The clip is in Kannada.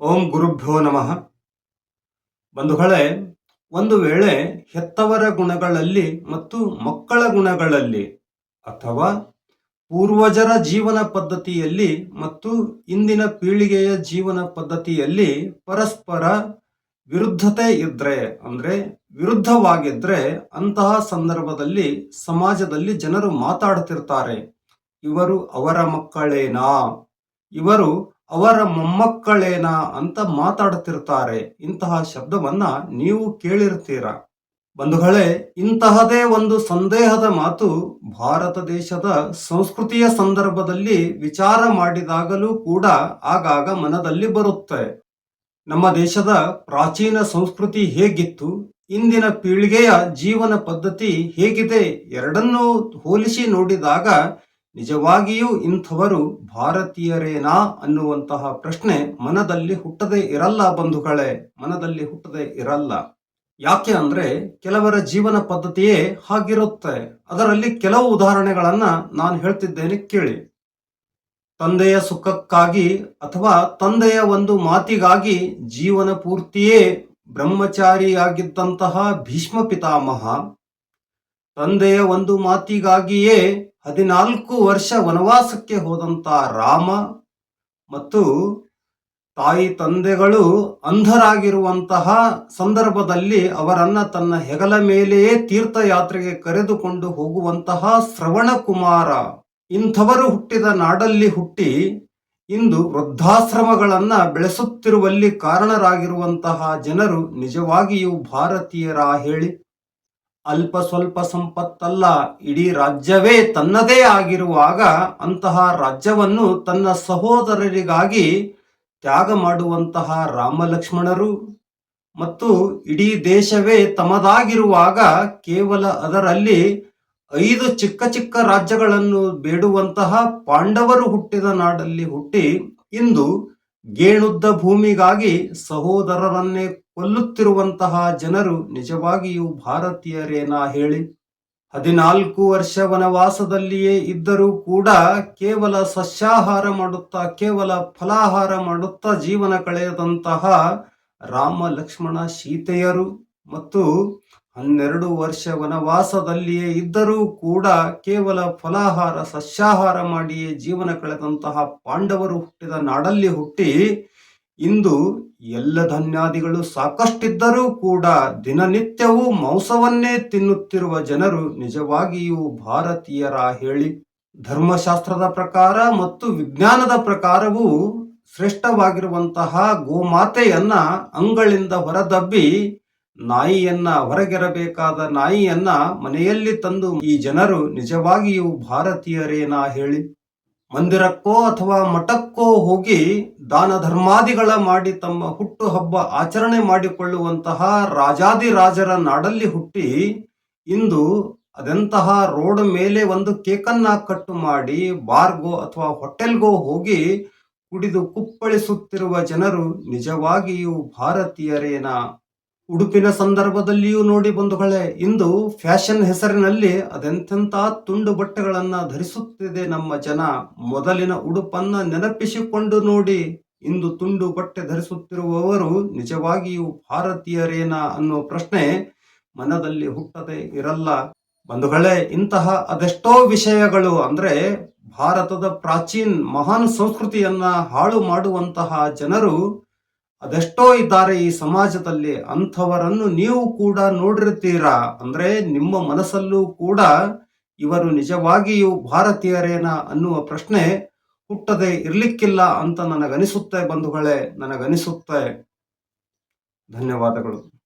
ಓಂ ಗುರುಭ್ಯೋ ನಮಃ. ಬಂಧುಗಳೇ, ಒಂದು ವೇಳೆ ಹೆತ್ತವರ ಗುಣಗಳಲ್ಲಿ ಮತ್ತು ಮಕ್ಕಳ ಗುಣಗಳಲ್ಲಿ ಅಥವಾ ಪೂರ್ವಜರ ಜೀವನ ಪದ್ಧತಿಯಲ್ಲಿ ಮತ್ತು ಇಂದಿನ ಪೀಳಿಗೆಯ ಜೀವನ ಪದ್ಧತಿಯಲ್ಲಿ ಪರಸ್ಪರ ವಿರುದ್ಧತೆ ಇದ್ರೆ, ಅಂದ್ರೆ ವಿರುದ್ಧವಾಗಿದ್ರೆ ಅಂತಹ ಸಂದರ್ಭದಲ್ಲಿ ಸಮಾಜದಲ್ಲಿ ಜನರು ಮಾತಾಡ್ತಿರ್ತಾರೆ. ಇವರು ಅವರ ಮಕ್ಕಳೇನಾ? ಇವರು ಅವರ ಮೊಮ್ಮಕ್ಕಳೇನಾ ಅಂತ ಮಾತಾಡುತ್ತಿರ್ತಾರೆ ಇಂತಹ ಶಬ್ದವನ್ನ ನೀವು ಕೇಳಿರ್ತೀರ ಬಂಧುಗಳೇ, ಇಂತಹದೇ ಒಂದು ಸಂದೇಹದ ಮಾತು ಭಾರತ ದೇಶದ ಸಂಸ್ಕೃತಿಯ ಸಂದರ್ಭದಲ್ಲಿ ವಿಚಾರ ಮಾಡಿದಾಗಲೂ ಕೂಡ ಆಗಾಗ ಮನದಲ್ಲಿ ಬರುತ್ತೆ. ನಮ್ಮ ದೇಶದ ಪ್ರಾಚೀನ ಸಂಸ್ಕೃತಿ ಹೇಗಿತ್ತು? ಇಂದಿನ ಪೀಳಿಗೆಯ ಜೀವನ ಪದ್ಧತಿ ಹೇಗಿದೆ? ಎರಡನ್ನೂ ಹೋಲಿಸಿ ನೋಡಿದಾಗ ನಿಜವಾಗಿಯೂ ಇಂಥವರು ಭಾರತೀಯರೇನಾ ಅನ್ನುವಂತಹ ಪ್ರಶ್ನೆ ಮನದಲ್ಲಿ ಹುಟ್ಟದೇ ಇರಲ್ಲ ಬಂಧುಗಳೇ, ಮನದಲ್ಲಿ ಹುಟ್ಟದೇ ಇರಲ್ಲ. ಯಾಕೆ ಅಂದ್ರೆ ಕೆಲವರ ಜೀವನ ಪದ್ಧತಿಯೇ ಹಾಗಿರುತ್ತೆ. ಅದರಲ್ಲಿ ಕೆಲವು ಉದಾಹರಣೆಗಳನ್ನ ನಾನು ಹೇಳ್ತಿದ್ದೇನೆ ಕೇಳಿ. ತಂದೆಯ ಸುಖಕ್ಕಾಗಿ ಅಥವಾ ತಂದೆಯ ಒಂದು ಮಾತಿಗಾಗಿ ಜೀವನ ಪೂರ್ತಿಯೇ ಬ್ರಹ್ಮಚಾರಿಯಾಗಿದ್ದಂತಹ ಭೀಷ್ಮ ಪಿತಾಮಹ, ತಂದೆಯ ಒಂದು ಮಾತಿಗಾಗಿಯೇ ಹದಿನಾಲ್ಕು ವರ್ಷ ವನವಾಸಕ್ಕೆ ಹೋದಂಥ ರಾಮ ಮತ್ತು ತಾಯಿ ತಂದೆಗಳು ಅಂಧರಾಗಿರುವಂತಹ ಸಂದರ್ಭದಲ್ಲಿ ಅವರನ್ನು ತನ್ನ ಹೆಗಲ ಮೇಲೆಯೇ ತೀರ್ಥಯಾತ್ರೆಗೆ ಕರೆದುಕೊಂಡು ಹೋಗುವಂತಹ ಶ್ರವಣ ಕುಮಾರ. ಇಂಥವರು ಹುಟ್ಟಿದ ನಾಡಲ್ಲಿ ಹುಟ್ಟಿ ಇಂದು ವೃದ್ಧಾಶ್ರಮಗಳನ್ನು ಬೆಳೆಸುತ್ತಿರುವಲ್ಲಿ ಕಾರಣರಾಗಿರುವಂತಹ ಜನರು ನಿಜವಾಗಿಯೂ ಭಾರತೀಯರ ಹೇಳಿ. ಅಲ್ಪ ಸ್ವಲ್ಪ ಸಂಪತ್ತಲ್ಲ, ಇಡೀ ರಾಜ್ಯವೇ ತನ್ನದೇ ಆಗಿರುವಾಗ ಅಂತಹ ರಾಜ್ಯವನ್ನು ತನ್ನ ಸಹೋದರರಿಗಾಗಿ ತ್ಯಾಗ ಮಾಡುವಂತಹ ರಾಮಲಕ್ಷ್ಮಣರು ಮತ್ತು ಇಡೀ ದೇಶವೇ ತಮದಾಗಿರುವಾಗ ಕೇವಲ ಅದರಲ್ಲಿ ಐದು ಚಿಕ್ಕ ಚಿಕ್ಕ ರಾಜ್ಯಗಳನ್ನು ಬೇಡುವಂತಹ ಪಾಂಡವರು ಹುಟ್ಟಿದ ನಾಡಲ್ಲಿ ಹುಟ್ಟಿ ಇಂದು ಗೇಣುದ್ದ ಭೂಮಿಗಾಗಿ ಸಹೋದರರನ್ನೇ ಕೊಲ್ಲುತ್ತಿರುವಂತಹ ಜನರು ನಿಜವಾಗಿಯೂ ಭಾರತೀಯರೇನಾ ಹೇಳಿ? ಹದಿನಾಲ್ಕು ವರ್ಷ ವನವಾಸದಲ್ಲಿಯೇ ಇದ್ದರೂ ಕೂಡ ಕೇವಲ ಸಸ್ಯಾಹಾರ ಮಾಡುತ್ತಾ, ಕೇವಲ ಫಲಾಹಾರ ಮಾಡುತ್ತಾ ಜೀವನ ಕಳೆಯದಂತಹ ರಾಮ ಲಕ್ಷ್ಮಣ ಸೀತೆಯರು ಮತ್ತು ಹನ್ನೆರಡು ವರ್ಷ ವನವಾಸದಲ್ಲಿಯೇ ಇದ್ದರೂ ಕೂಡ ಕೇವಲ ಫಲಾಹಾರ, ಸಸ್ಯಾಹಾರ ಮಾಡಿಯೇ ಜೀವನ ಕಳೆದಂತಹ ಪಾಂಡವರು ಹುಟ್ಟಿದ ನಾಡಲ್ಲಿ ಹುಟ್ಟಿ ಇಂದು ಎಲ್ಲ ಧನ್ಯಾದಿಗಳು ಸಾಕಷ್ಟಿದ್ದರೂ ಕೂಡ ದಿನನಿತ್ಯವೂ ಮಾಂಸವನ್ನೇ ತಿನ್ನುತ್ತಿರುವ ಜನರು ನಿಜವಾಗಿಯೂ ಭಾರತೀಯರ ಹೇಳಿ, ಧರ್ಮಶಾಸ್ತ್ರದ ಪ್ರಕಾರ ಮತ್ತು ವಿಜ್ಞಾನದ ಪ್ರಕಾರವೂ ಶ್ರೇಷ್ಠವಾಗಿರುವಂತಹ ಗೋಮಾತೆಯನ್ನ ಅಂಗಳಿಂದ ಹೊರದಬ್ಬಿ ನಾಯಿಯನ್ನ ಹೊರಗೆರಬೇಕಾದ ನಾಯಿಯನ್ನ ಮನೆಯಲ್ಲಿ ತಂದು ಈ ಜನರು ನಿಜವಾಗಿಯೂ ಭಾರತೀಯರೇನಾ ಹೇಳಿ ಮಂದಿರಕ್ಕೋ ಅಥವಾ ಮಠಕ್ಕೋ ಹೋಗಿ ದಾನ ಧರ್ಮಾದಿಗಳ ಮಾಡಿ ತಮ್ಮ ಹುಟ್ಟು ಹಬ್ಬ ಆಚರಣೆ ಮಾಡಿಕೊಳ್ಳುವಂತಹ ರಾಜಾದಿರಾಜರ ನಾಡಲ್ಲಿ ಹುಟ್ಟಿ ಇಂದು ಅದೆಂತಹ ರೋಡ್ ಮೇಲೆ ಒಂದು ಕೇಕನ್ನ ಕಟ್ಟು ಮಾಡಿ ಬಾರ್ಗೋ ಅಥವಾ ಹೋಟೆಲ್ಗೋ ಹೋಗಿ ಕುಡಿದು ಕುಪ್ಪಳಿಸುತ್ತಿರುವ ಜನರು ನಿಜವಾಗಿಯೂ ಭಾರತೀಯರೇನಾ? ಉಡುಪಿನ ಸಂದರ್ಭದಲ್ಲಿಯೂ ನೋಡಿ ಬಂಧುಗಳೇ, ಇಂದು ಫ್ಯಾಷನ್ ಹೆಸರಿನಲ್ಲಿ ಅದೆಂತೆಂತ ತುಂಡು ಬಟ್ಟೆಗಳನ್ನ ಧರಿಸುತ್ತಿದೆ ನಮ್ಮ ಜನ. ಮೊದಲಿನ ಉಡುಪನ್ನ ನೆನಪಿಸಿಕೊಂಡು ನೋಡಿ, ಇಂದು ತುಂಡು ಬಟ್ಟೆ ಧರಿಸುತ್ತಿರುವವರು ನಿಜವಾಗಿಯೂ ಭಾರತೀಯರೇನಾ ಅನ್ನೋ ಪ್ರಶ್ನೆ ಮನದಲ್ಲಿ ಹುಟ್ಟದೆ ಇರಲ್ಲ. ಬಂಧುಗಳೇ, ಇಂತಹ ಅದೆಷ್ಟೋ ವಿಷಯಗಳು ಅಂದ್ರೆ ಭಾರತದ ಪ್ರಾಚೀನ್ ಮಹಾನ್ ಸಂಸ್ಕೃತಿಯನ್ನ ಹಾಳು ಮಾಡುವಂತಹ ಜನರು ಅದೆಷ್ಟೋ ಇದ್ದಾರೆ ಈ ಸಮಾಜದಲ್ಲಿ ಅಂಥವರನ್ನು ನೀವು ಕೂಡ ನೋಡಿರ್ತೀರಾ? ಅಂದ್ರೆ ನಿಮ್ಮ ಮನಸ್ಸಲ್ಲೂ ಕೂಡ ಇವರು ನಿಜವಾಗಿಯೂ ಭಾರತೀಯರೇನ ಅನ್ನುವ ಪ್ರಶ್ನೆ ಹುಟ್ಟದೆ ಇರ್ಲಿಕ್ಕಿಲ್ಲ ಅಂತ ನನಗನಿಸುತ್ತೆ ಬಂಧುಗಳೇ, ನನಗನಿಸುತ್ತೆ. ಧನ್ಯವಾದಗಳು.